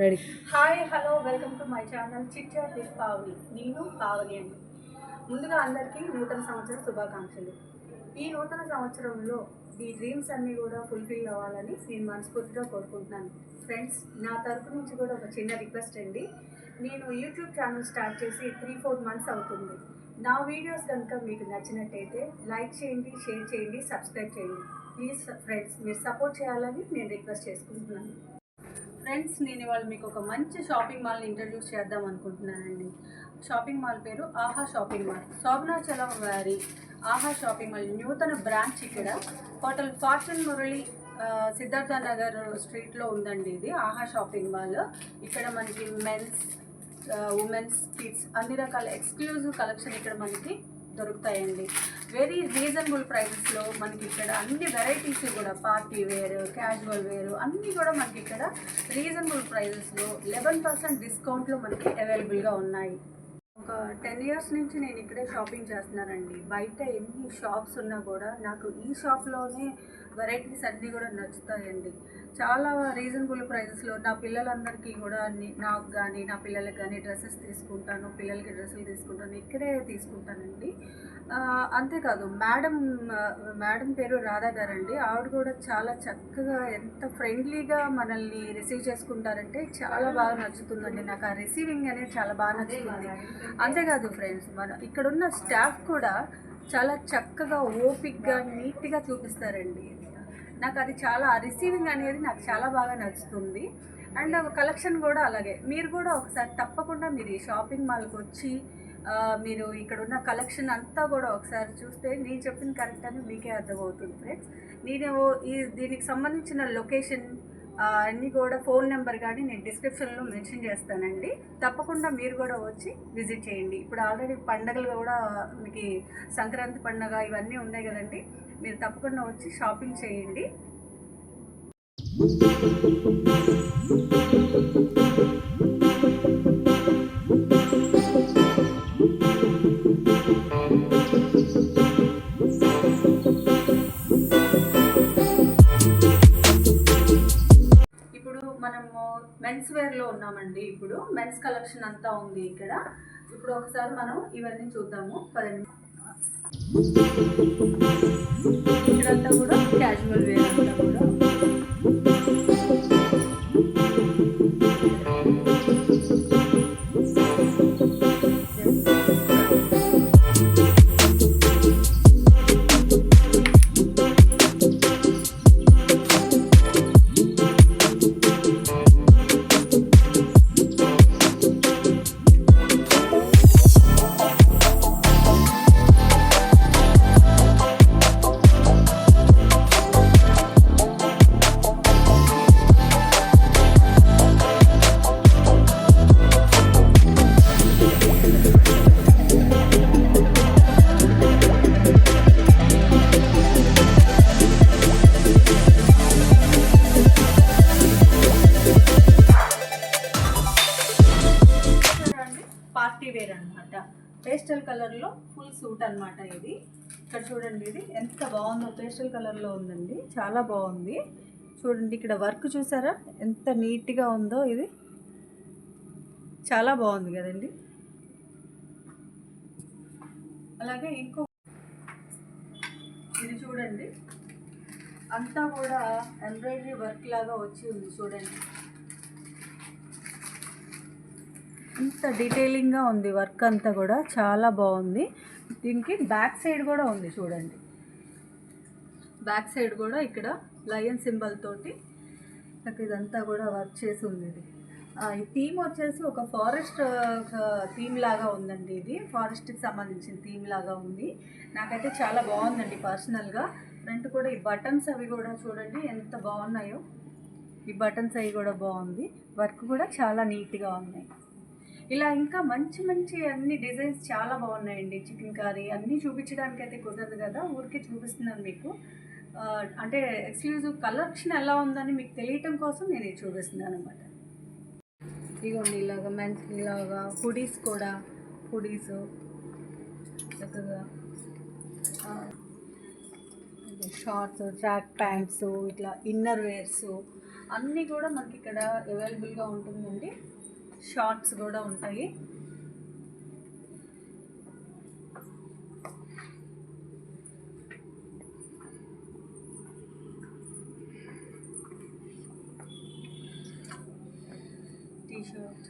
Ready hi hello welcome to my channel chit chat with Pavani నేను పావని అండి. ముందుగా అందరికీ నూతన సంవత్సర శుభాకాంక్షలు. ఈ నూతన సంవత్సరంలో ఈ డ్రీమ్స్ అన్నీ కూడా ఫుల్ఫిల్ అవ్వాలని నేను మనస్ఫూర్తిగా కోరుకుంటున్నాను. ఫ్రెండ్స్ నా తరపు నుంచి కూడా ఒక చిన్న రిక్వెస్ట్ అండి. నేను యూట్యూబ్ ఛానల్ స్టార్ట్ చేసి త్రీ ఫోర్ మంత్స్ అవుతుంది. నా వీడియోస్ కనుక మీకు నచ్చినట్టయితే లైక్ చేయండి షేర్ చేయండి సబ్స్క్రైబ్ చేయండి. ప్లీజ్ ఫ్రెండ్స్ మీరు సపోర్ట్ చేయాలని నేను రిక్వెస్ట్ చేసుకుంటున్నాను. ఫ్రెండ్స్ నేను ఇవాళ మీకు ఒక మంచి షాపింగ్ మాల్ని ఇంట్రడ్యూస్ చేద్దాం అనుకుంటున్నానండి. షాపింగ్ మాల్ పేరు ఆహా షాపింగ్ మాల్. శోభనాచలం వారి ఆహా షాపింగ్ మాల్ నూతన బ్రాంచ్ ఇక్కడ. హోటల్ ఫార్చూన్ మురళి సిద్ధార్థ నగర్ స్ట్రీట్లో ఉందండి ఇది ఆహా షాపింగ్ మాల్. ఇక్కడ మనకి మెన్స్ ఉమెన్స్ కిడ్స్ అన్ని రకాల ఎక్స్క్లూజివ్ కలెక్షన్ ఇక్కడ మనకి దొరుకుతాయండి. వెరీ రీజనబుల్ ప్రైసెస్లో మనకి ఇక్కడ అన్ని వెరైటీస్ కూడా పార్టీ వేర్ క్యాజువల్ వేర్ అన్నీ కూడా మనకి ఇక్కడ రీజనబుల్ ప్రైజెస్లో లెవెన్ పర్సెంట్ డిస్కౌంట్లో మనకి అవైలబుల్గా ఉన్నాయి. ఒక టెన్ ఇయర్స్ నుంచి నేను ఇక్కడే షాపింగ్ చేస్తున్నానండి. బయట ఎన్ని షాప్స్ ఉన్నా కూడా నాకు ఈ షాప్లోనే వెరైటీస్ అన్నీ కూడా నచ్చుతాయండి. చాలా రీజనబుల్ ప్రైజెస్లో నా పిల్లలందరికీ కూడా నాకు కానీ నా పిల్లలకి కానీ డ్రెస్సెస్ తీసుకుంటాను పిల్లలకి డ్రెస్సులు తీసుకుంటాను ఇక్కడే తీసుకుంటానండి. అంతేకాదు మేడం మేడం పేరు రాధా గారండి. ఆవిడ కూడా చాలా చక్కగా ఎంత ఫ్రెండ్లీగా మనల్ని రిసీవ్ చేసుకుంటారంటే చాలా బాగా నచ్చుతుందండి. నాకు ఆ రిసీవింగ్ అనేది చాలా బాగా నచ్చుతుంది. అంతేకాదు ఫ్రెండ్స్ మన ఇక్కడున్న స్టాఫ్ కూడా చాలా చక్కగా ఓపిక్గా నీట్గా చూపిస్తారండి. నాకు అది చాలా రిసీవింగ్ అనేది నాకు చాలా బాగా నచ్చుతుంది. అండ్ కలెక్షన్ కూడా అలాగే. మీరు కూడా ఒకసారి తప్పకుండా మీరు ఈ షాపింగ్ మాల్కి వచ్చి మీరు ఇక్కడ ఉన్న కలెక్షన్ అంతా కూడా ఒకసారి చూస్తే నేను చెప్పిన కరెక్ట్ అని మీకే అర్థమవుతుంది ఫ్రెండ్స్ నేను ఈ దీనికి సంబంధించిన లొకేషన్ అన్నీ కూడా ఫోన్ నెంబర్ కానీ నేను డిస్క్రిప్షన్లో మెన్షన్ చేస్తానండి. తప్పకుండా మీరు కూడా వచ్చి విజిట్ చేయండి. ఇప్పుడు ఆల్రెడీ పండగలు కూడా మీకు సంక్రాంతి పండగ ఇవన్నీ ఉన్నాయి కదండి. మీరు తప్పకుండా వచ్చి షాపింగ్ చేయండి. ఇప్పుడు మనము మెన్స్ వేర్లో ఉన్నామండి. ఇప్పుడు మెన్స్ కలెక్షన్ అంతా ఉంది ఇక్కడ. ఇప్పుడు ఒకసారి మనం ఇవన్నీ చూద్దాము. పదండి. ఇక్కడంతా కూడా క్యాజువల్ వేర్. పార్టీ వేర్ అన్నమాట. పేస్టల్ కలర్లో ఫుల్ సూట్ అన్నమాట ఇది. ఇక్కడ చూడండి ఇది ఎంత బాగుందో పేస్టల్ కలర్లో ఉందండి. చాలా బాగుంది. చూడండి ఇక్కడ వర్క్ చూసారా? ఎంత నీట్గా ఉందో ఇది. చాలా బాగుంది కదండి. అలాగే ఇంకో ఇది చూడండి. అంతా కూడా ఎంబ్రాయిడరీ వర్క్ లాగా వచ్చి ఉంది చూడండి. ఇంత డీటెయిలింగ్గా ఉంది వర్క్ అంతా కూడా చాలా బాగుంది. దీనికి బ్యాక్ సైడ్ కూడా ఉంది చూడండి. బ్యాక్ సైడ్ కూడా ఇక్కడ లయన్ సింబల్ తోటి నాకు ఇదంతా కూడా వర్క్ చేసి ఉంది ఇది. ఈ థీమ్ వచ్చేసి ఒక ఫారెస్ట్ థీమ్ లాగా ఉందండి ఇది. ఫారెస్ట్కి సంబంధించిన థీమ్ లాగా ఉంది. నాకైతే చాలా బాగుందండి పర్సనల్గా ఫ్రంట్ కూడా ఈ బటన్స్ అవి కూడా చూడండి ఎంత బాగున్నాయో. ఈ బటన్స్ అవి కూడా బాగుంది. వర్క్ కూడా చాలా నీట్గా ఉన్నాయి. ఇలా ఇంకా మంచి మంచి అన్ని డిజైన్స్ చాలా బాగున్నాయండి. చికెన్ కర్రీ అన్నీ చూపించడానికి అయితే కుదరదు కదా? ఊరికే చూపిస్తున్నాను మీకు. అంటే ఎక్స్క్లూజివ్ కలెక్షన్ ఎలా ఉందని మీకు తెలియటం కోసం నేను చూపిస్తున్నాను అనమాట ఇదిగోండి ఇలాగా మెన్స్ ఇలాగా హుడీస్ కూడా. హుడీస్ చక్కగా. షార్ట్స్ ట్రాక్ ప్యాంట్స్ ఇట్లా ఇన్నర్ వేర్స్ అన్నీ కూడా మనకి ఇక్కడ అవైలబుల్గా ఉంటుందండి. షార్ట్స్ కూడా ఉంటాయి. టీ షర్ట్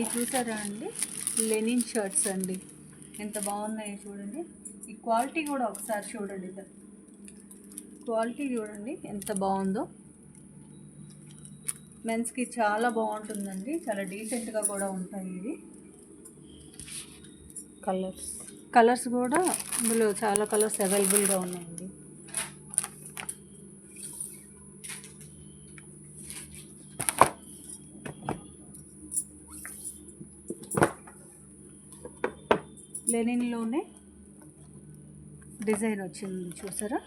ఇది చూసారా అండి? లెనిన్ షర్ట్స్ అండి. ఎంత బాగున్నాయో చూడండి. ఈ క్వాలిటీ కూడా ఒకసారి చూడండి. క్వాలిటీ చూడండి ఎంత బాగుందో. మెన్స్కి చాలా బాగుంటుందండి. చాలా డీసెంట్గా కూడా ఉంటాయి ఇవి. కలర్స్ కలర్స్ కూడా ఇందులో చాలా కలర్స్ అవైలబుల్గా ఉన్నాయండి. లెనిన్లోనే డిజైన్ వచ్చింది చూసారా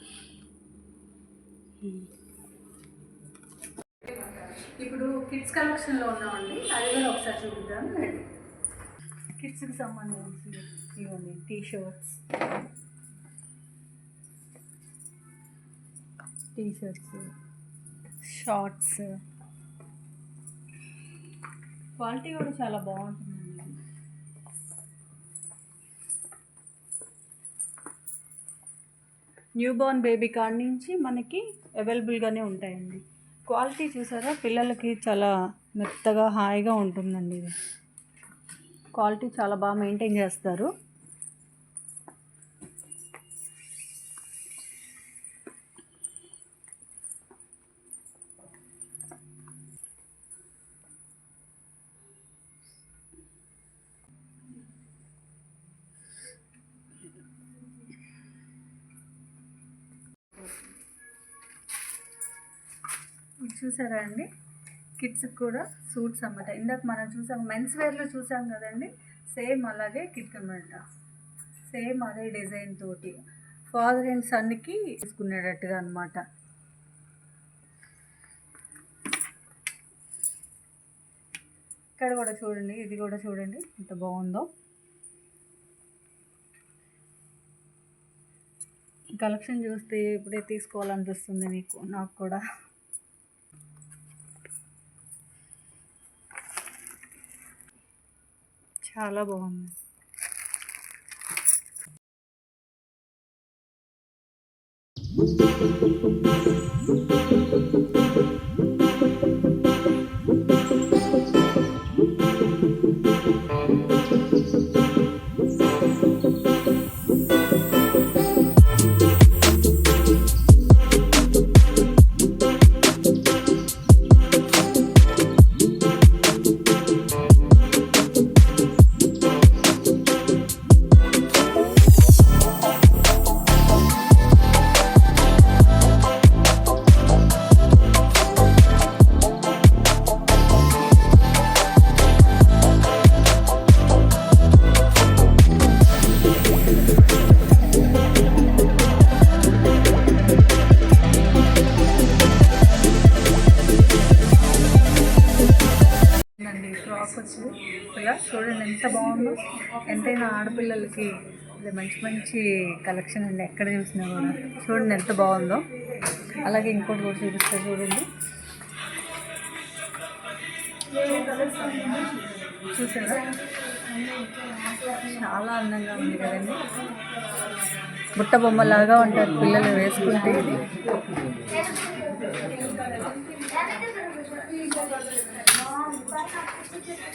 ఇప్పుడు కిడ్స్ కలెక్షన్లో ఉన్నామండి. అది కూడా ఒకసారి చూపిద్దాం. రండి. కిడ్స్కి సంబంధించి ఇవన్నీ T shirts T shirts. Shorts quality కూడా చాలా బాగుంటుందండి. న్యూ బోర్న్ బేబీ కాడ నుంచి మనకి అవైలబుల్గానే ఉంటాయండి. క్వాలిటీ చూసారా? పిల్లలకి చాలా మెత్తగా హాయిగా ఉంటుందండి ఇది. క్వాలిటీ చాలా బాగా మెయింటైన్ చేస్తారు. ఇది చూసారా అండి? కిడ్స్కి కూడా సూట్స్ అన్నమాట. ఇందాక మనం చూసాం మెన్స్ వేర్లో చూసాం కదండి? సేమ్ అలాగే కిట్ అనమాట సేమ్ అదే డిజైన్ తోటి. ఫాదర్ అండ్ సన్కి తీసుకునేటట్టుగా అనమాట ఇక్కడ కూడా చూడండి ఇది కూడా చూడండి ఎంత బాగుందో. కలెక్షన్ చూస్తే ఇప్పుడే తీసుకోవాలనిపిస్తుంది నీకు నాకు కూడా. చాలా బాగుంది. ఎంత బాగుందో. ఎంతైనా ఆడపిల్లలకి మంచి మంచి కలెక్షన్ అండి. ఎక్కడ చూసినా కూడా. చూడండి ఎంత బాగుందో. అలాగే ఇంకోటి కూడా చూపిస్తా చూడండి. చూసారా? చాలా అందంగా ఉంది కదండి. బుట్ట బొమ్మలాగా ఉంటారు పిల్లలు వేసుకుంటే ఇది.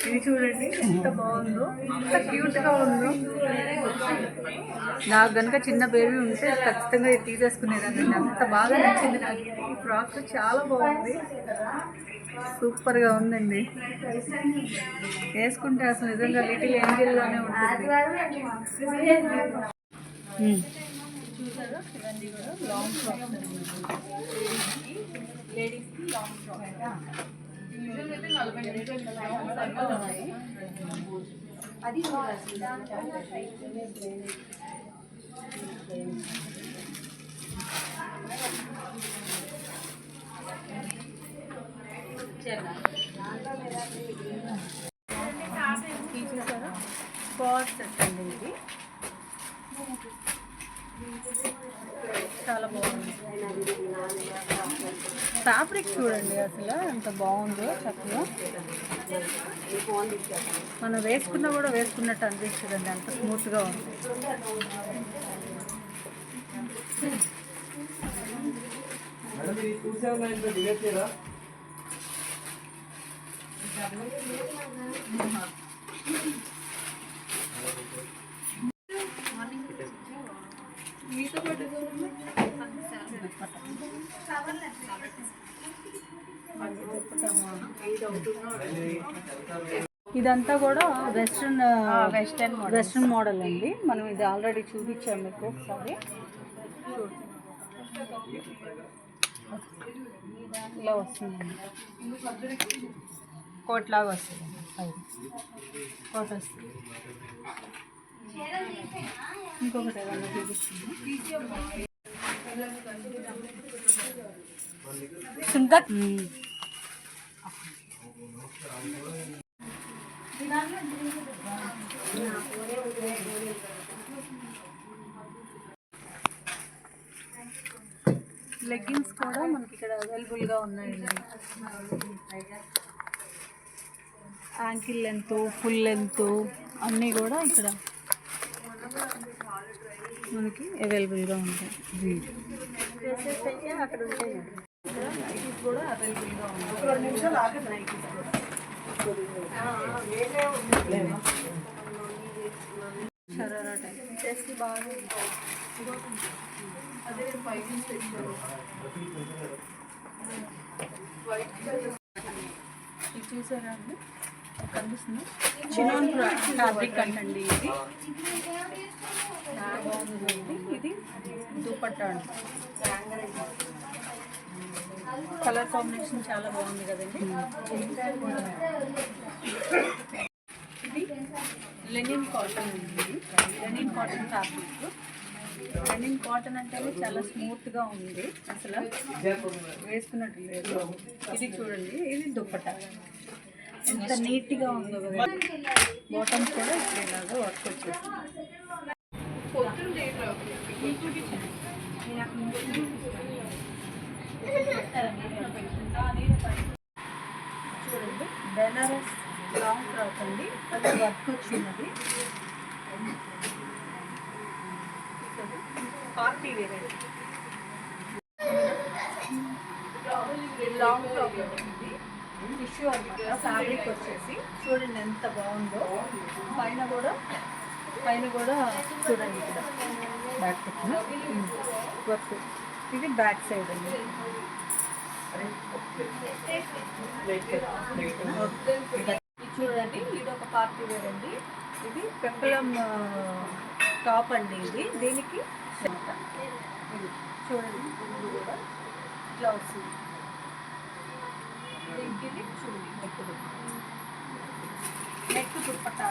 ఇది చూడండి ఎంత బాగుందో. ఎంత క్యూట్గా ఉందో. నాకు కనుక చిన్న బేబీ ఉంటే ఖచ్చితంగా ఇది తీసేసుకునేదాన్ని. అంత బాగా నచ్చింది నాకు. ఈ ఫ్రాక్ చాలా బాగుంది. సూపర్గా ఉందండి. వేసుకుంటే అసలు నిజంగా లిటిల్ ఏంజిల్లోనే ఉంటుంది. చూసారా? ఇవన్నీ కూడా లాంగ్ ఫ్రాక్స్ లేడీస్కి లాంగ్ ఫ్రాక్స్ అది తీసేసారా స్పాట్ సెట్ అండి ఇది చాలా బాగుంది. ఫ్యాబ్రిక్ చూడండి అసలు ఎంత బాగుందో చక్కగా. మనం వేసుకున్నా కూడా వేసుకున్నట్టు అనిపిస్తుందండి అంత స్మూత్గా ఉంది. ఇదంతా కూడా వెస్ట్రన్ వెస్టర్న్ వెస్ట్రన్ మోడల్ అండి. మనం ఇది ఆల్రెడీ చూపించాం మీకు ఒకసారి. ఇలా వస్తుందండి. కోట్ లాగా వస్తుంది కోట్ వస్తుంది. ఇంకొకటి ఏదన్నా చూపిస్తుంది సుందర్. లెగ్గిన్స్ కూడా మనకి ఇక్కడ అవైలబుల్గా ఉన్నాయండి. యాంకిల్ లెంత్ ఫుల్ లెంత్ అన్నీ కూడా ఇక్కడ మనకి అవైలబుల్గా ఉంటాయి. డ్రెస్సెస్ అయితే అక్కడ ఉంటాయి. నైటీస్ కూడా అవైలబుల్గా నైటీస్ కూడా బాగా ఇది చూసారా అండి కనిపిస్తుంది చినాన్ ఫ్యాబ్రిక్ అంటండి ఇది చాలా బాగుందండి ఇది దుపట్టా అండి కలర్ కాంబినేషన్ చాలా బాగుంది కదండి. ఇది లెనిన్ కాటన్ ఉంది linen cotton fabric linen cotton అంటేనే చాలా స్మూత్గా ఉంది. అసలు వేసుకున్నట్టు లేదు. ఇది చూడండి ఇది దుప్పట. ఎంత నీట్గా ఉందో కదా. బాటమ్స్ కూడా ఇలాగా వర్క్ వచ్చేసింది చూడండి బెనారస్ లాంగ్ ఫ్రాక్ అండి అది వర్క్ వచ్చినది పార్టీ వేరే. లాంగ్ ఫ్రాక్ అండి టిష్యూ అనమాట. ఫ్యాబ్రిక్ వచ్చేసి. చూడండి ఎంత బాగుందో. పైన కూడా పైన కూడా చూడండి ఇక్కడ. Back work hmm. ఇది బ్యాక్ సైడ్ అండి. ఓకే చూడండి ఇది ఒక పార్టీ వేర్ అండి. ఇది పెప్పలం టాప్ అండి ఇది. దీనికి. ఇది చూడండి ఇది కూడా ఇట్లా వస్తుంది దీనికి చూడండి నెక్ నెక్ దుప్పట్టా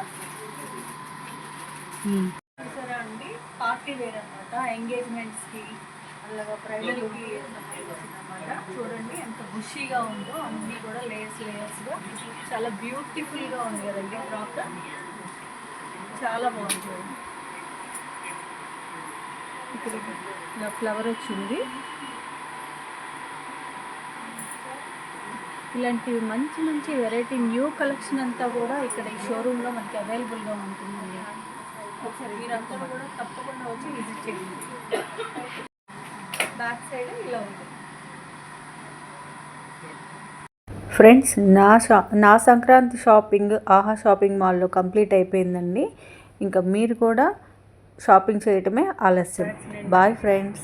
చూసారా అండి పార్టీ వేర్ అనమాట ఎంగేజ్మెంట్స్కి అలాగా బ్రైడల్కి అనమాట చూడండి ఎంత బుషీగా ఉందో అన్నీ కూడా లేయర్స్ లేయర్స్గా చాలా బ్యూటిఫుల్గా ఉంది కదండి ఫ్రాక్ చాలా బాగుంది ఇక్కడ ఇలా ఫ్లవర్ వచ్చింది. ఇలాంటి మంచి మంచి వెరైటీ న్యూ కలెక్షన్ అంతా కూడా ఇక్కడ ఈ షోరూంలో మనకి అవైలబుల్గా ఉంటుందండి. ఒకసారి మీరంతా కూడా తప్పకుండా వచ్చి విజిట్ చేయండి. బ్యాక్ సైడ్ ఇలా ఉంటుంది ఫ్రెండ్స్ నా షా నా సంక్రాంతి షాపింగ్ ఆహా షాపింగ్ మాల్లో కంప్లీట్ అయిపోయిందండి. ఇంకా మీరు కూడా షాపింగ్ చేయటమే ఆలస్యం. Bye friends